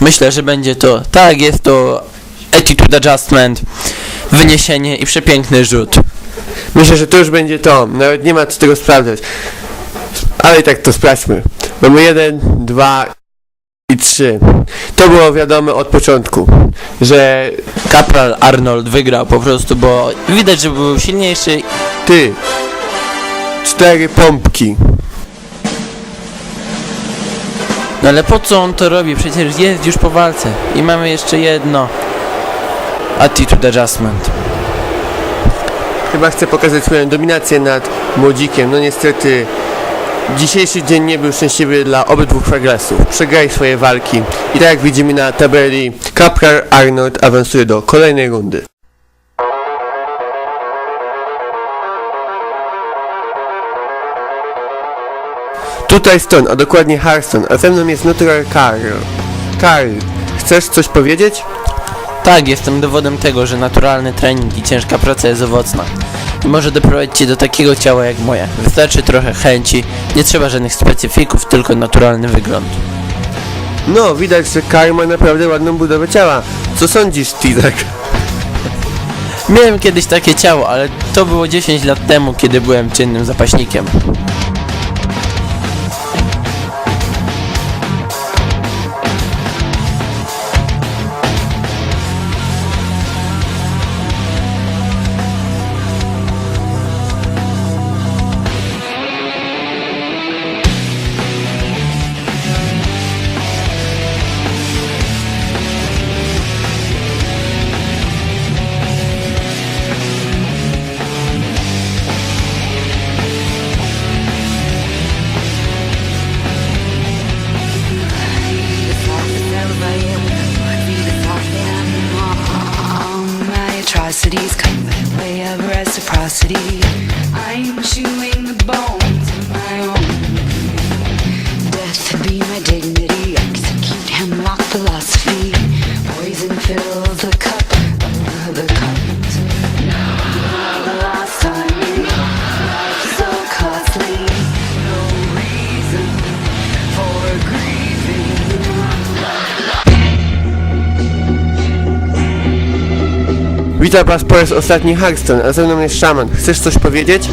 Myślę, że będzie to, tak, jest to attitude adjustment, wyniesienie i przepiękny rzut. Myślę, że to już będzie to. Nawet nie ma co tego sprawdzać. Ale i tak to sprawdźmy. Mamy jeden, dwa i trzy. To było wiadome od początku, że Kapral Arnold wygrał po prostu, bo widać, że był silniejszy. ty cztery pompki. No ale po co on to robi? Przecież jest już po walce. I mamy jeszcze jedno. Attitude adjustment. Chyba chce pokazać swoją dominację nad młodzikiem. No niestety dzisiejszy dzień nie był szczęśliwy dla obydwu Fraglasów. Przegrali swoje walki i tak jak widzimy na tabeli, Kapral Arnold awansuje do kolejnej rundy. Tutaj Stone, a dokładnie Harston, a ze mną jest Natural Carl. Carl, chcesz coś powiedzieć? Tak, jestem dowodem tego, że naturalny trening i ciężka praca jest owocna. I może doprowadzić cię do takiego ciała jak moje. Wystarczy trochę chęci, nie trzeba żadnych specyfików, tylko naturalny wygląd. No, widać, że Carl ma naprawdę ładną budowę ciała. Co sądzisz, Tizak? Miałem kiedyś takie ciało, ale to było 10 lat temu, kiedy byłem czynnym zapaśnikiem. Witam was po raz ostatni Harston, a ze mną jest szaman. Chcesz coś powiedzieć?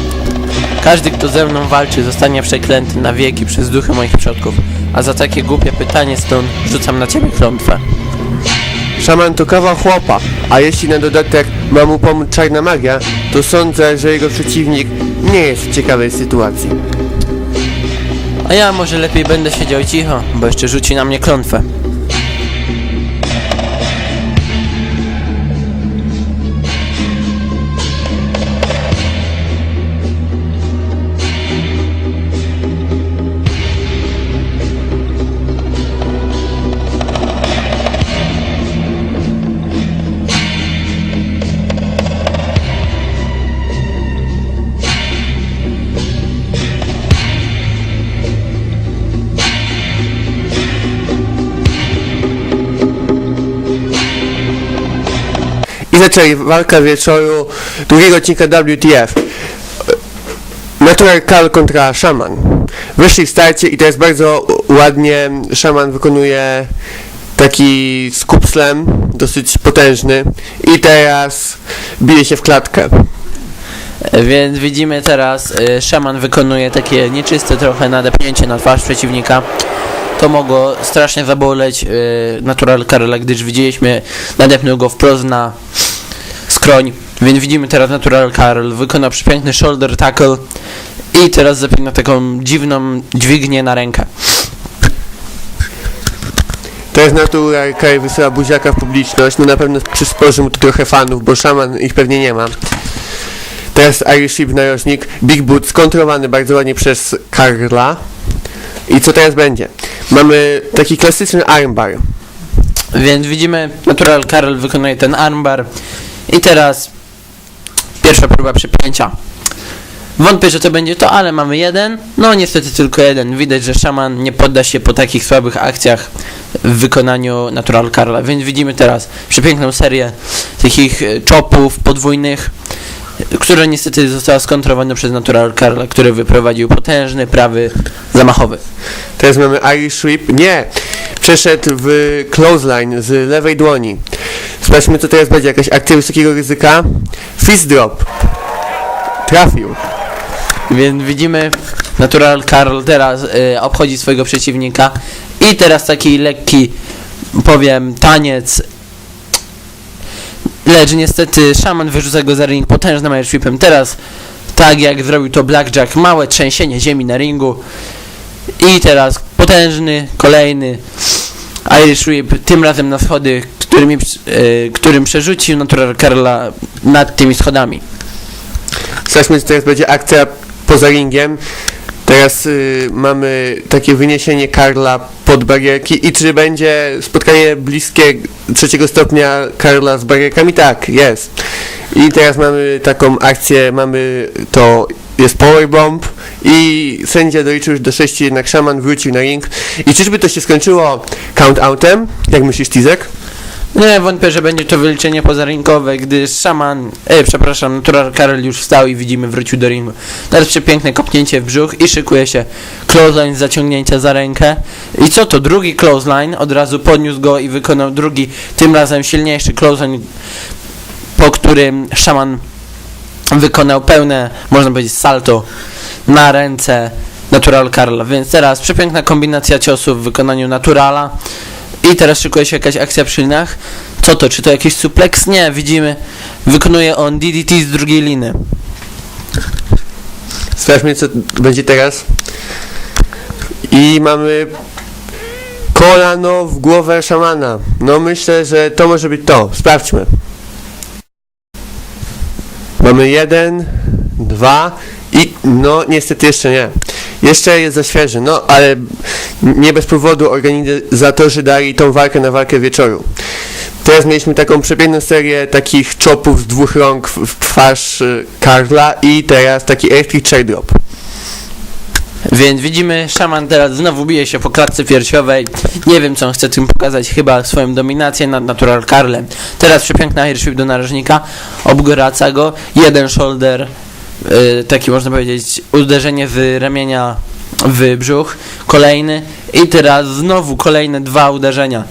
Każdy, kto ze mną walczy, zostanie przeklęty na wieki przez duchy moich przodków. A za takie głupie pytanie stąd rzucam na ciebie klątwę. Szaman to kawał chłopa, a jeśli na dodatek ma mu pomóc czarna magia, to sądzę, że jego przeciwnik nie jest w ciekawej sytuacji. A ja może lepiej będę siedział cicho, bo jeszcze rzuci na mnie klątwę. Zaczęli walka wieczoru drugiego odcinka WTF. Natural Carl kontra Szaman. Wyszli w starcie i teraz bardzo ładnie Szaman wykonuje taki scoop slam, dosyć potężny. I teraz bije się w klatkę. Więc widzimy teraz, y, szaman wykonuje takie nieczyste trochę nadepnięcie na twarz przeciwnika. To mogło strasznie zaboleć y, Natural Karola, gdyż widzieliśmy, nadepnął go wprost na skroń. Więc widzimy teraz Natural Karol wykonał przepiękny shoulder tackle i teraz zapina taką dziwną dźwignię na rękę. Teraz Natural Carl wysyła buziaka w publiczność. No na pewno przysporzy mu to trochę fanów, bo Szaman ich pewnie nie ma. Teraz Irish Sheep narożnik. Big Boot skontrolowany bardzo ładnie przez Karla. I co teraz będzie? Mamy taki klasyczny armbar. Więc widzimy, Natural Karol wykonuje ten armbar i teraz pierwsza próba przepięcia. Wątpię, że to będzie to, ale mamy jeden. No niestety tylko jeden. Widać, że szaman nie podda się po takich słabych akcjach w wykonaniu Natural Karla. Więc widzimy teraz przepiękną serię takich e, chopów podwójnych, e, które niestety została skontrowana przez Natural Karla, który wyprowadził potężny prawy zamachowy. Teraz mamy Irish Whip. Nie! przeszedł w clothesline z lewej dłoni. Sprawdźmy co teraz będzie, jakaś akcja wysokiego ryzyka. Fist drop. Trafił. Więc widzimy, Natural Karl teraz y, obchodzi swojego przeciwnika i teraz taki lekki, powiem, taniec. Lecz niestety szaman wyrzuca go za ring potężnym airsweepem. Teraz, tak jak zrobił to Blackjack, małe trzęsienie ziemi na ringu. I teraz potężny, kolejny Irish Whip, tym razem na schody, którymi, y, którym przerzucił Natural Karla nad tymi schodami. Sprawdźmy co teraz będzie akcja poza ringiem. Teraz y, mamy takie wyniesienie Karla pod barierki i czy będzie spotkanie bliskie trzeciego stopnia Karla z barierkami? Tak, jest. I teraz mamy taką akcję, mamy to jest powerbomb i sędzia doliczył już do 6, jednak szaman wrócił na ring. I czyżby to się skończyło count-outem? Jak myślisz, Tizek? Nie wątpię, że będzie to wyliczenie pozarinkowe, gdyż szaman, e, przepraszam, Natural Karel już wstał i widzimy wrócił do ringu. Teraz przepiękne kopnięcie w brzuch i szykuje się clothesline z zaciągnięcia za rękę. I co to? Drugi clothesline, od razu podniósł go i wykonał drugi, tym razem silniejszy clothesline, po którym szaman wykonał pełne, można powiedzieć, salto na ręce Natural Karla. Więc teraz przepiękna kombinacja ciosów w wykonaniu Naturala. I teraz szykuje się jakaś akcja przy linach. Co to? Czy to jakiś suplex? Nie, widzimy. Wykonuje on DDT z drugiej liny. Sprawdźmy, co będzie teraz. I mamy kolano w głowę szamana. No myślę, że to może być to. Sprawdźmy. Mamy jeden, dwa i no niestety jeszcze nie. Jeszcze jest za świeży, no ale nie bez powodu organizatorzy dali tą walkę na walkę wieczoru. Teraz mieliśmy taką przepiękną serię takich chopów z dwóch rąk w, twarz y, Karla i teraz taki electric chair drop. Więc widzimy, szaman teraz znowu bije się po klatce piersiowej. Nie wiem, co on chce tym pokazać. Chyba swoją dominację nad Natural Karlem. Teraz przepiękny airsweep do narożnika. Obgraca go. Jeden shoulder. Yy, taki można powiedzieć uderzenie w ramienia w brzuch. Kolejny. I teraz znowu kolejne dwa uderzenia.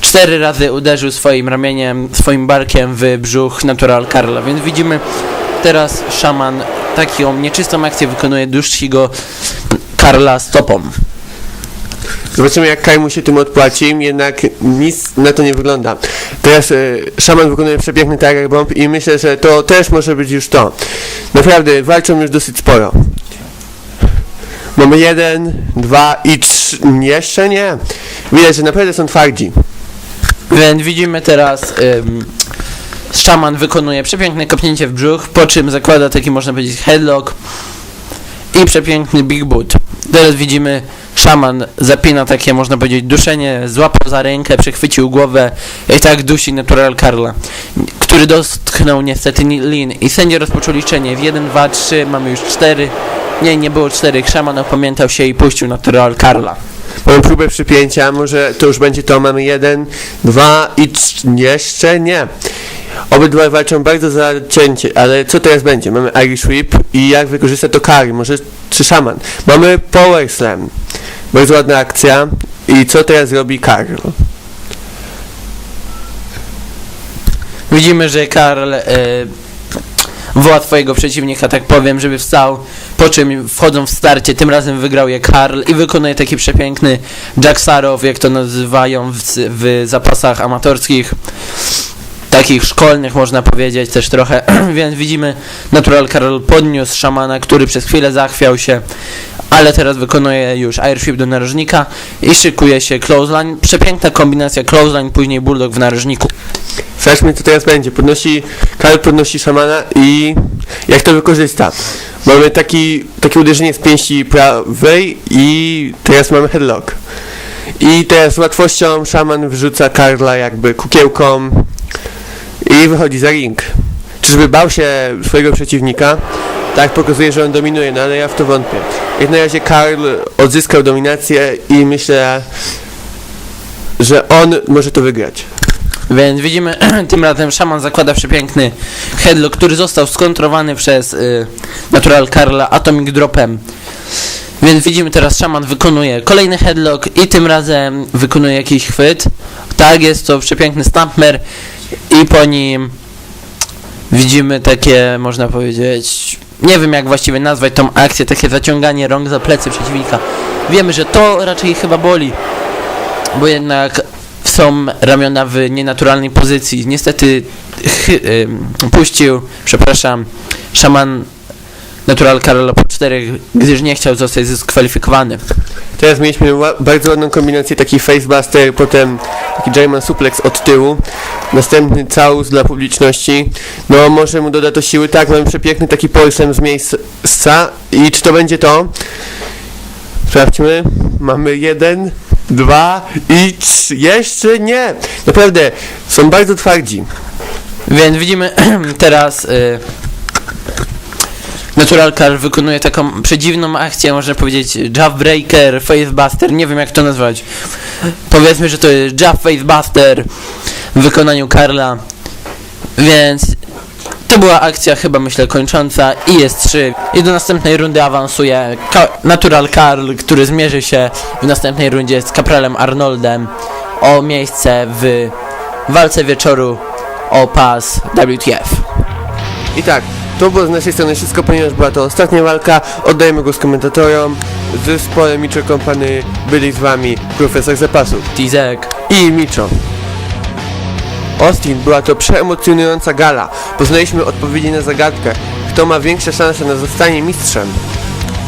Cztery razy uderzył swoim ramieniem, swoim barkiem w brzuch Natural Karla. Więc widzimy teraz szaman taką nieczystą akcję wykonuje, go Karla stopą. Zobaczymy jak Kai mu się tym odpłaci, jednak nic na to nie wygląda. Teraz e, szaman wykonuje przepiękny Tiger Bomb i myślę, że to też może być już to. Naprawdę walczą już dosyć sporo. Mamy jeden, dwa i trzy, jeszcze nie. Widać, że naprawdę są twardzi. Więc widzimy teraz ym, szaman wykonuje przepiękne kopnięcie w brzuch, po czym zakłada taki można powiedzieć headlock i przepiękny big boot. Teraz widzimy szaman zapina takie można powiedzieć duszenie, złapał za rękę, przechwycił głowę i tak dusi Natural Karla, który dotknął niestety ni- lin i sędzia rozpoczął liczenie w 1, 2, 3, mamy już 4. Nie, nie było 4, szaman opamiętał się i puścił Natural Karla. Mamy próbę przypięcia, może to już będzie to. Mamy jeden, dwa i trz- jeszcze nie. Obydwa walczą bardzo zacięcie, ale co teraz będzie? Mamy Irish Whip i jak wykorzysta to Kari, może czy szaman. Mamy Power Slam. Bardzo ładna akcja. I co teraz robi Karl? Widzimy, że Karl e, woła twojego przeciwnika, tak powiem, żeby wstał, po czym wchodzą w starcie, tym razem wygrał je Karl i wykonuje taki przepiękny Jack Sarow, jak to nazywają w, w zapasach amatorskich, takich szkolnych można powiedzieć też trochę, więc widzimy Natural Karl podniósł szamana, który przez chwilę zachwiał się, ale teraz wykonuje już airsweep do narożnika i szykuje się clothesline, przepiękna kombinacja clothesline, później bulldog w narożniku. Sprawdźmy co teraz będzie. Podnosi, Karl podnosi szamana i jak to wykorzysta. Mamy taki, takie uderzenie z pięści prawej i teraz mamy headlock. I teraz z łatwością szaman wrzuca Karla jakby kukiełką i wychodzi za ring. Czyżby bał się swojego przeciwnika? Tak, pokazuje, że on dominuje, no ale ja w to wątpię. Jak na razie Karl odzyskał dominację i myślę, że on może to wygrać. Więc widzimy, tym razem szaman zakłada przepiękny headlock, który został skontrowany przez y, Natural Karla Atomic Dropem. Więc widzimy teraz szaman wykonuje kolejny headlock i tym razem wykonuje jakiś chwyt. Tak, jest to przepiękny stampmer i po nim widzimy takie, można powiedzieć, nie wiem jak właściwie nazwać tą akcję, takie zaciąganie rąk za plecy przeciwnika. Wiemy, że to raczej chyba boli, bo jednak są ramiona w nienaturalnej pozycji. Niestety puścił, przepraszam, szaman Natural Karola po czterech, gdyż nie chciał zostać dyskwalifikowany. Teraz mieliśmy bardzo ładną kombinację, taki facebuster, potem taki German suplex od tyłu, następny całus dla publiczności. No może mu doda to siły, tak, mamy przepiękny taki polsem z miejsca i czy to będzie to? Sprawdźmy, mamy jeden, dwa i trzy, jeszcze nie! Naprawdę, są bardzo twardzi. Więc widzimy teraz y, Natural Car wykonuje taką przedziwną akcję, można powiedzieć Javbreaker, Facebuster, nie wiem jak to nazwać. Powiedzmy, że to jest Jav Facebuster w wykonaniu Karla. Więc to była akcja chyba myślę kończąca i jest 3. I do następnej rundy awansuje Ka Natural Karl, który zmierzy się w następnej rundzie z Kapralem Arnoldem o miejsce w walce wieczoru o pas WTF. I tak, to było z naszej strony wszystko, ponieważ była to ostatnia walka. Oddajemy głos komentatorom. Z zespołem Micho Company byli z wami profesor zapasów Tizek. i Micho. Austin, była to przeemocjonująca gala. Poznaliśmy odpowiedzi na zagadkę. Kto ma większe szanse na zostanie mistrzem?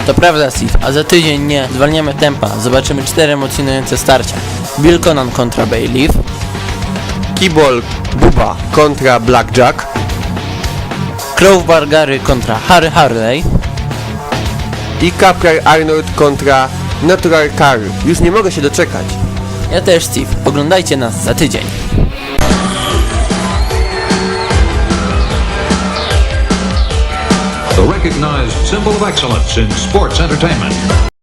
To prawda, Steve, a za tydzień nie zwalniamy tempa. Zobaczymy cztery emocjonujące starcia. Bill Conan kontra Bayleaf, Kibol Buba kontra Blackjack. Crowbar Gary kontra Harry Harley, I Kaprar Arnold kontra Natural Karl. Już nie mogę się doczekać. ja też Steve. Oglądajcie nas za tydzień. The recognized symbol of excellence in sports entertainment.